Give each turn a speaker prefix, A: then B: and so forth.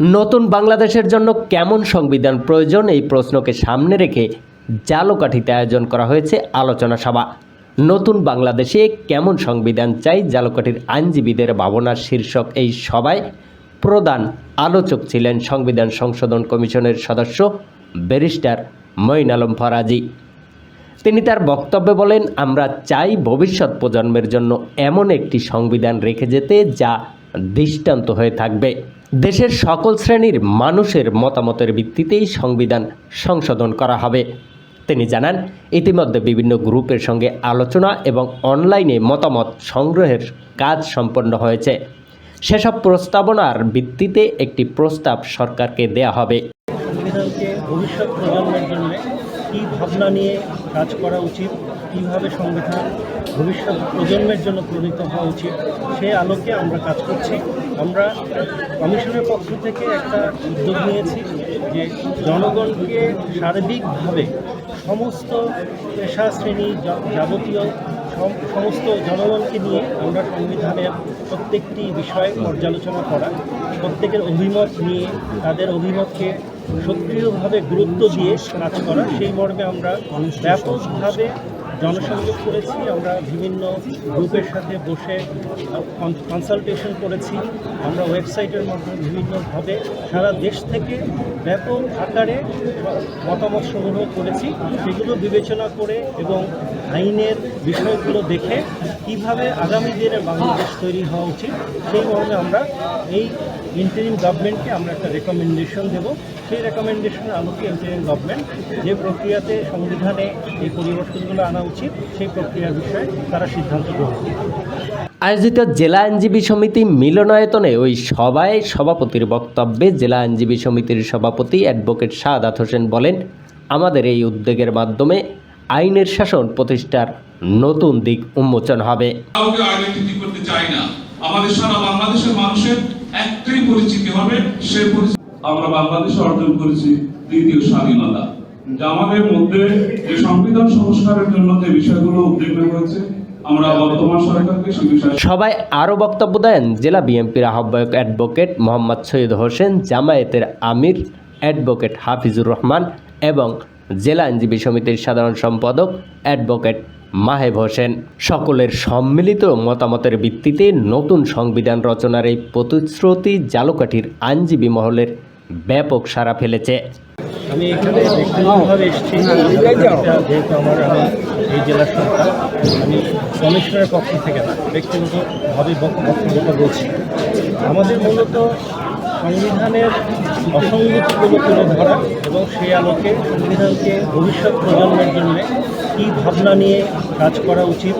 A: নতুন বাংলাদেশের জন্য কেমন সংবিধান প্রয়োজন এই প্রশ্নকে সামনে রেখে জালকাঠিতে আয়োজন করা হয়েছে আলোচনা সভা। নতুন বাংলাদেশে কেমন সংবিধান চাই জালকাঠির আইনজীবীদের ভাবনার শীর্ষক এই সভায় প্রধান আলোচক ছিলেন সংবিধান সংশোধন কমিশনের সদস্য ব্যারিস্টার মঈন আলম ফরাজি। তিনি তার বক্তব্যে বলেন, আমরা চাই ভবিষ্যৎ প্রজন্মের জন্য এমন একটি সংবিধান রেখে যেতে যা দৃষ্টান্ত হয়ে থাকবে। দেশের সকল শ্রেণির মানুষের মতামতের ভিত্তিতেই সংবিধান সংশোধন করা হবে। তিনি জানান, ইতিমধ্যে বিভিন্ন গ্রুপের সঙ্গে আলোচনা এবং অনলাইনে মতামত সংগ্রহের কাজ সম্পন্ন হয়েছে। সেসব প্রস্তাবনার ভিত্তিতে একটি প্রস্তাব সরকারকে দেয়া হবে।
B: ভবিষ্যৎ প্রজন্মের জন্য কী ভাবনা নিয়ে কাজ করা উচিত? কীভাবে সংবিধান ভবিষ্যৎ প্রজন্মের জন্য প্রণীত হওয়া উচিত, সে আলোকে আমরা কাজ করছি। আমরা কমিশনের পক্ষ থেকে একটা উদ্যোগ নিয়েছি যে জনগণকে সার্বিকভাবে সমস্ত পেশা শ্রেণি যাবতীয় সম- সমস্ত জনগণকে নিয়ে আমরা সংবিধানের প্রত্যেকটি বিষয়ে পর্যালোচনা করা, প্রত্যেকের অভিমত নিয়ে তাদের অভিমতকে সক্রিয়ভাবে গুরুত্ব দিয়ে কাজ করা, সেই মর্মে আমরা ব্যাপকভাবে জনসংযোগ করেছি, আমরা বিভিন্ন গ্রুপের সাথে বসে কনসালটেশন করেছি। আমরা ওয়েবসাইটের মাধ্যমে বিভিন্নভাবে সারা দেশ থেকে ব্যাপক আকারে মতামত সংগ্রহ করেছি। সেগুলো বিবেচনা করে এবং আইনের বিষয়গুলো দেখে কীভাবে আগামী দিনে বাংলাদেশ তৈরি হওয়া উচিত, সেই মর্মে আমরা এই ইন্টারিম গভর্নমেন্টকে আমরা একটা রেকমেন্ডেশন দেব। সেই রেকমেন্ডেশনের আলোকে ইন্টারিম গভর্নমেন্ট যে প্রক্রিয়াতে সংবিধানে এই পরিবর্তনগুলো আনা উচিত সেই প্রক্রিয়ার বিষয়ে তারা সিদ্ধান্ত গ্রহণ করবে
A: আয়োজিত জেলা আইনজীবী সমিতি মিলনায়তনে ওই সভায় সভাপতির বক্তব্যে জেলা আইনজীবী সমিতির সভাপতি অ্যাডভোকেট সাদাত হোসেন বলেন আমাদের এই উদ্যোগের মাধ্যমে আইনের শাসন প্রতিষ্ঠার নতুন দিক উন্মোচন হবে।
C: কাউকে আইডেন্টিটি করতে চাই না। আমাদের সারা বাংলাদেশের মানুষের একটাই পরিচিতি হবে সে পরিচিতি আমরা বাংলাদেশে অর্জন করেছি দ্বিতীয় স্বাধীনতা। যে আমাদের মধ্যে এই সংবিধান সংস্কারের জন্য যে বিষয়গুলো উদ্বিগ্ন হয়েছে
A: সবাই আরও বক্তব্য দেন জেলা বিএনপির আহ্বায়ক অ্যাডভোকেট মোহাম্মদ সৈয়দ হোসেন, জামায়াতের আমির অ্যাডভোকেট হাফিজুর রহমান এবং জেলা আইনজীবী সমিতির সাধারণ সম্পাদক অ্যাডভোকেট মাহেব হোসেন। সকলের সম্মিলিত মতামতের ভিত্তিতে নতুন সংবিধান রচনার এই প্রতিশ্রুতি জালকাঠির আইনজীবী মহলের ব্যাপক সাড়া ফেলেছে।
B: আমি এখানে ব্যক্তিগতভাবে এসেছি। যেহেতু আমার, আমি এই জেলার সন্তান আমি কমিশনারের পক্ষ থেকে না, ব্যক্তিগতভাবে বক- বক্তব্যটা বলছি। আমাদের মূলত সংবিধানের অসঙ্গতিগুলো তুলে ধরা এবং সেই আলোকে সংবিধানকে ভবিষ্যৎ প্রজন্মের জন্য কী ভাবনা নিয়ে কাজ করা উচিত